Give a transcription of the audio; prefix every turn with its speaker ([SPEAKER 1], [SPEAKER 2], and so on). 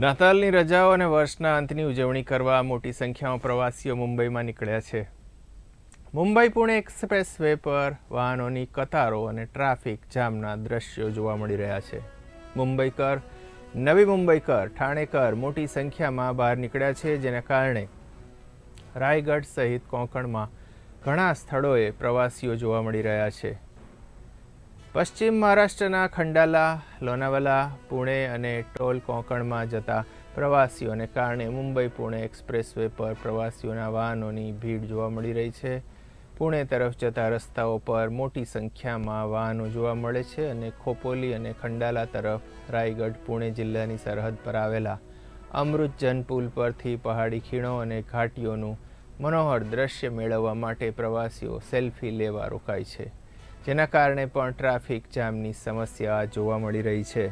[SPEAKER 1] નાતાલની રજાઓ અને વર્ષના અંતની ઉજવણી કરવા મોટી સંખ્યામાં પ્રવાસીઓ મુંબઈમાં નીકળ્યા છે. મુંબઈ પુણે એક્સપ્રેસ વે પર વાહનોની કતારો અને ટ્રાફિક જામના દ્રશ્યો જોવા મળી રહ્યા છે. મુંબઈકર, નવી મુંબઈકર, ઠાણેકર મોટી સંખ્યામાં બહાર નીકળ્યા છે, જેના કારણે રાયગઢ સહિત કોંકણમાં ઘણા સ્થળોએ પ્રવાસીઓ જોવા મળી રહ્યા છે. પશ્ચિમ મહારાષ્ટ્રના ખંડાલા, લોનાવાલા, પુણે અને ટોલ કોંકણમાં જતા પ્રવાસીઓને કારણે મુંબઈ પુણે એક્સપ્રેસ વે પર પ્રવાસીઓના વાહનોની ભીડ જોવા મળી રહી છે. પુણે તરફ જતા રસ્તાઓ પર મોટી સંખ્યામાં વાહનો જોવા મળે છે અને ખોપોલી અને ખંડાલા તરફ રાયગઢ, પુણે જિલ્લાની સરહદ પર આવેલા અમૃતજન પુલ પરથી પહાડી ખીણો અને ઘાટીઓનું મનોહર દ્રશ્ય મેળવવા માટે પ્રવાસીઓ સેલ્ફી લેવા રોકાય છે. જેના કારણે પણ ટ્રાફિક જામની સમસ્યા જોવા મળી રહી છે.